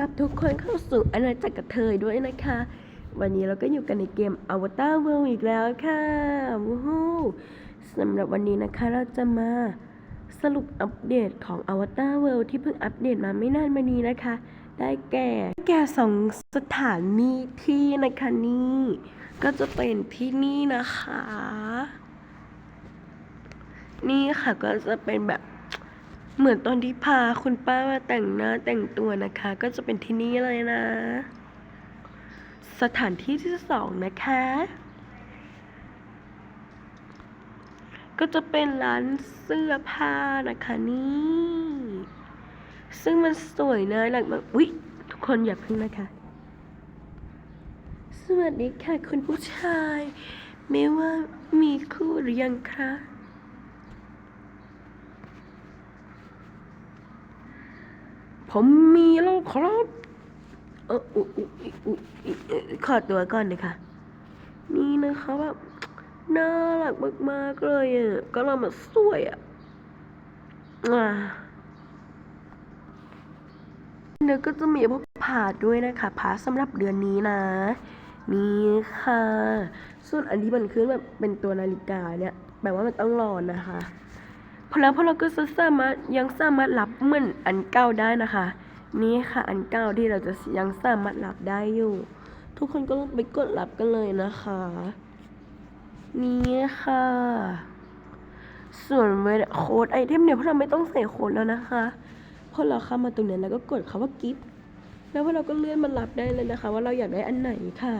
รับทุกคนเข้าสู่อาณาจักรกระเทยด้วยนะคะ วันนี้เราก็อยู่กันในเกม Avatar World อีกแล้วค่ะวู้ฮู้สำหรับวันนี้นะคะเราจะมาสรุปอัปเดตของ Avatar World ที่เพิ่งอัปเดตมาไม่นานมานี้นะคะ ได้แก่แก่สองสถานีที่นะคะนี่ก็จะเป็นที่นี่นะคะ นี่ค่ะก็จะเป็นแบบ เหมือนตอนที่พาคุณป้ามาแต่งหน้าแต่งตัวนะคะ ก็จะเป็นที่นี่เลยนะ สถานที่ที่สองนะคะ ก็จะเป็นร้านเสื้อผ้านะคะนี่ ซึ่งมันสวยนะหลักมากอุ๊ยทุกคนอย่าพึ่งนะคะ สวัสดีค่ะคุณผู้ชาย ไม่ว่ามีคู่หรือยังคะ ผมมีแล้วครับเอออุอุอุอุอ่อขอตัวก่อนนะคะนี่นะคะแบบน่ารักมากๆเลยอะก็เรามาสวยอะอ่าเดี๋ยวก็จะมีพวกผาดด้วยนะคะผาสำหรับเดือนนี้นะ นี่ค่ะ ส่วนอันที่มันขึ้นแบบเป็นตัวนาฬิกาเนี่ยแปลว่ามันต้องรอนะคะ พอแล้วพอเราก็สามารถยังสามารถรับเหมือนอันเก่าได้นะคะ นี่ค่ะอันเก่าที่เราจะยังสามารถรับได้อยู่ ทุกคนก็ลองไปกดรับกันเลยนะคะ นี่ค่ะ ส่วนเวลโค้ดไอเทมเนี่ยพวกเราไม่ต้องใส่โค้ดแล้วนะคะพอเราเข้ามาตรงนี้แล้วก็กดคำว่ากิฟต์แล้วพวกเราก็เลื่อนมารับได้เลยนะคะ ว่าเราอยากได้อันไหนค่ะ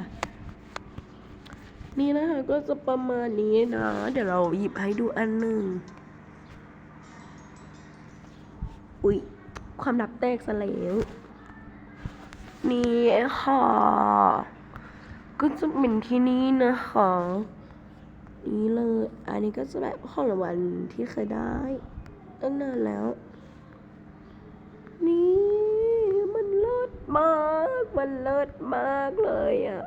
นี่นะคะก็จะประมาณนี้นะ เดี๋ยวเราหยิบให้ดูอันหนึ่ง อุ๊ย ความดับแตกซะแล้วนี่ค่ะก็จะเป็นที่นี่นะคะนี่เลย อันนี้ก็จะแบบของรางวัลที่เคยได้ตั้งนานแล้ว นี่มันเลิศมาก มันเลิศมากเลยอะ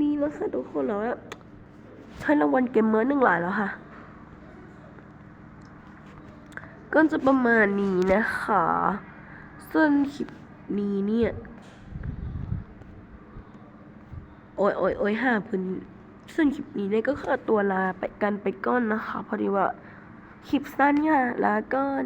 นี่นะคะทุกคนแล้วอะใช้รางวัลเกมเมอร์หนึ่งหลายแล้วค่ะ ก็จะประมาณนี้นะคะส่วนคลิปนี้เนี่ย โอ้ยโอ้ยโอ้ยห้าพื้นส่วนคลิปนี้เนี่ยก็ขอตัวลาไปกันไปก้อนนะคะ พอดีว่าคลิปสั้นค่ะลาก้อน